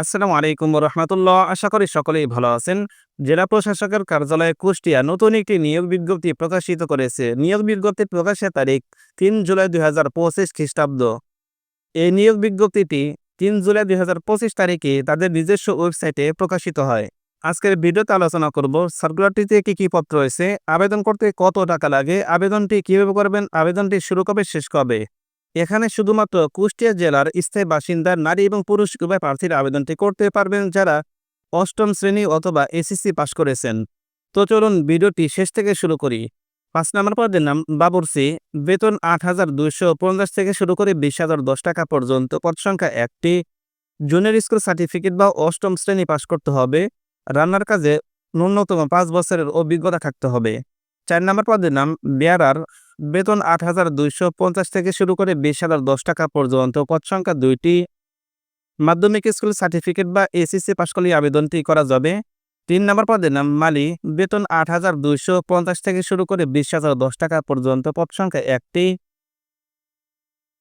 আসসালামু আলাইকুম রহমতুল্লাহ আশা করি সকলেই ভালো আছেন। জেলা প্রশাসকের কার্যালয়ে কুষ্টিয়া নতুন একটি নিয়োগ বিজ্ঞপ্তি প্রকাশিত করেছে। নিয়োগ বিজ্ঞপ্তি প্রকাশের তারিখ তিন জুলাই দুই হাজার পঁচিশ খ্রিস্টাব্দ। এই নিয়োগ বিজ্ঞপ্তিটি তিন জুলাই দুই হাজার পঁচিশ তারিখে তাদের নিজস্ব ওয়েবসাইটে প্রকাশিত হয়। আজকের ভিডিওতে আলোচনা করব, সার্কুলারটিতে কি কি পত্র রয়েছে, আবেদন করতে কত টাকা লাগে, আবেদনটি কীভাবে করবেন, আবেদনটি শুরু কবে, শেষ কবে? এখানে শুধুমাত্র কুষ্টিয়া জেলার স্থায়ী বাসিন্দা, নারী এবং পুরুষ উভয় প্রার্থীর আবেদনটি করতে পারবেন যারা অষ্টম শ্রেণি অথবা এসএসসি পাশ করেছেন। তো চলুন ভিডিওটি শেষ থেকে শুরু করি। পাঁচ নম্বর পদের নাম বাবুরসি বেতন আট হাজার দুইশো পঞ্চাশ থেকে শুরু করে বিশ হাজার দশ টাকা পর্যন্ত। পদ সংখ্যা একটি। জুনিয়র স্কুল সার্টিফিকেট বা অষ্টম শ্রেণি পাশ করতে হবে। রান্নার কাজে ন্যূনতম পাঁচ বছরের অভিজ্ঞতা থাকতে হবে। চার নম্বর পদের নাম বেয়ারার বেতন আট হাজার দুইশো পঞ্চাশ থেকে শুরু করে বিশ হাজার দশ টাকা পর্যন্ত। পদ সংখ্যা দুইটি। মাধ্যমিক স্কুল সার্টিফিকেট বা এসএসসি পাশ করলে আবেদনটি করা যাবে। তিন নম্বর পদের নাম মালি। বেতন আট হাজার দুইশো পঞ্চাশ থেকে শুরু করে বিশ হাজার দশ টাকা পর্যন্ত। পদ সংখ্যা একটি।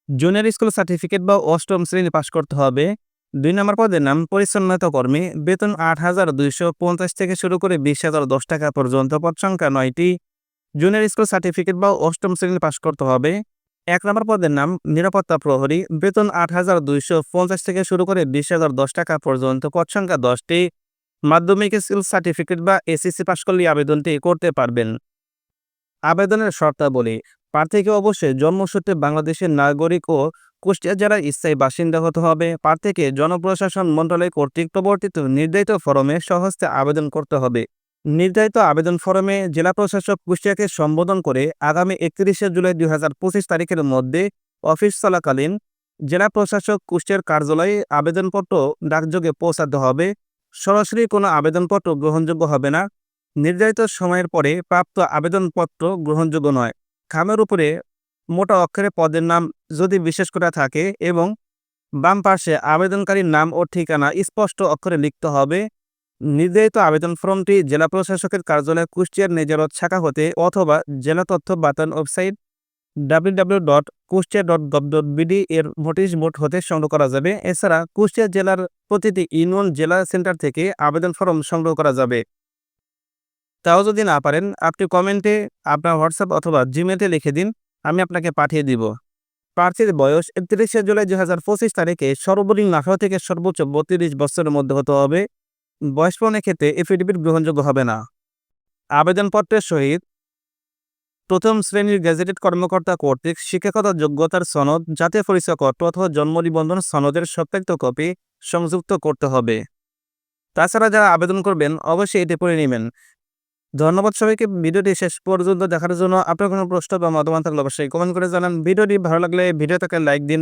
জুনিয়র স্কুল সার্টিফিকেট বা অষ্টম শ্রেণি পাশ করতে হবে। দুই নম্বর পদের নাম পরিচ্ছন্নতা কর্মী। বেতন আট হাজার দুইশো পঞ্চাশ থেকে শুরু করে বিশ হাজার দশ টাকা পর্যন্ত। পদ সংখ্যা নয়টি। জুনিয়র স্কুল সার্টিফিকেট বা অষ্টম শ্রেণি পাশ করতে হবে। এক নম্বর পদের নাম নিরাপত্তা প্রহরী। বেতন আট হাজার দুইশো পঞ্চাশ থেকে শুরু করে বিশ হাজার দশ টাকা পর্যন্ত। পদ সংখ্যা দশটি। মাধ্যমিক স্কুল সার্টিফিকেট বা এসএসসি পাশ করলে আবেদনটি করতে পারবেন। আবেদনের শর্তাবলী। প্রার্থীকে অবশ্যই জন্মসূত্রে বাংলাদেশের নাগরিক ও কুষ্টিয়া জেলার স্থায়ী বাসিন্দা হতে হবে। প্রার্থীকে জনপ্রশাসন মন্ত্রণালয় কর্তৃক প্রবর্তিত নির্ধারিত ফরমে সহস্তে আবেদন করতে হবে। নির্ধারিত আবেদন ফরমে জেলা প্রশাসক কুষ্টিয়াকে সম্বোধন করে আগামী একত্রিশে জুলাই দুই হাজার পঁচিশ তারিখের মধ্যে অফিস চলাকালীন জেলা প্রশাসক কুষ্টিয়ার কার্যালয়ে আবেদনপত্র ডাকযোগে পৌঁছাতে হবে। সরাসরি কোনো আবেদনপত্র গ্রহণযোগ্য হবে না। নির্ধারিত সময়ের পরে প্রাপ্ত আবেদনপত্র গ্রহণযোগ্য নয়। খামের উপরে মোটা অক্ষরে পদের নাম যদি বিশেষ করে থাকে এবং বাম পাশে আবেদনকারীর নাম ও ঠিকানা স্পষ্ট অক্ষরে লিখতে হবে। নির্ধারিত আবেদন ফর্মটি জেলা প্রশাসকের কার্যালয় কুষ্টিয়ার নেজারত শাখা হতে অথবা জেলা তথ্য বাতায়ন website W W dot Kushtia dot gov dot BD এর নোটিশ বোর্ড হতে সংগ্রহ করা যাবে। এছাড়া কুষ্টিয়া জেলার প্রতিটি ইউনিয়ন জেলা সেন্টার থেকে আবেদন ফর্ম সংগ্রহ করা যাবে। তাও যদি না পারেন, আপনি কমেন্টে আপনার হোয়াটসঅ্যাপ অথবা জিমেতে লিখে দিন, আমি আপনাকে পাঠিয়ে দিব। প্রার্থীর বয়স একত্রিশে জুলাই দুই হাজার পঁচিশ তারিখে সর্বনিম্ন আঠারো থেকে সর্বোচ্চ বত্রিশ বছরের মধ্যে হতে হবে। বয়স প্রমাণের ক্ষেত্রে এফিডেভিট গ্রহণযোগ্য হবে না। আবেদনপত্রের সহিত প্রথম শ্রেণির গ্যাজেটেড কর্মকর্তা কর্তৃক শিক্ষাগত যোগ্যতার সনদ, জাতীয় পরিচয়পত্র অথবা জন্ম নিবন্ধন সনদের সত্যায়িত কপি সংযুক্ত করতে হবে। তাছাড়া যারা আবেদন করবেন, অবশ্যই এটি পড়ে নেবেন। ধন্যবাদ সবাইকে, ভিডিওটি শেষ পর্যন্ত দেখার জন্য আপনার কোনো প্রশ্ন বা মতামত থাকলে অবশ্যই কমেন্ট করে জানান। ভিডিওটি ভালো লাগলে ভিডিওটাকে লাইক দিন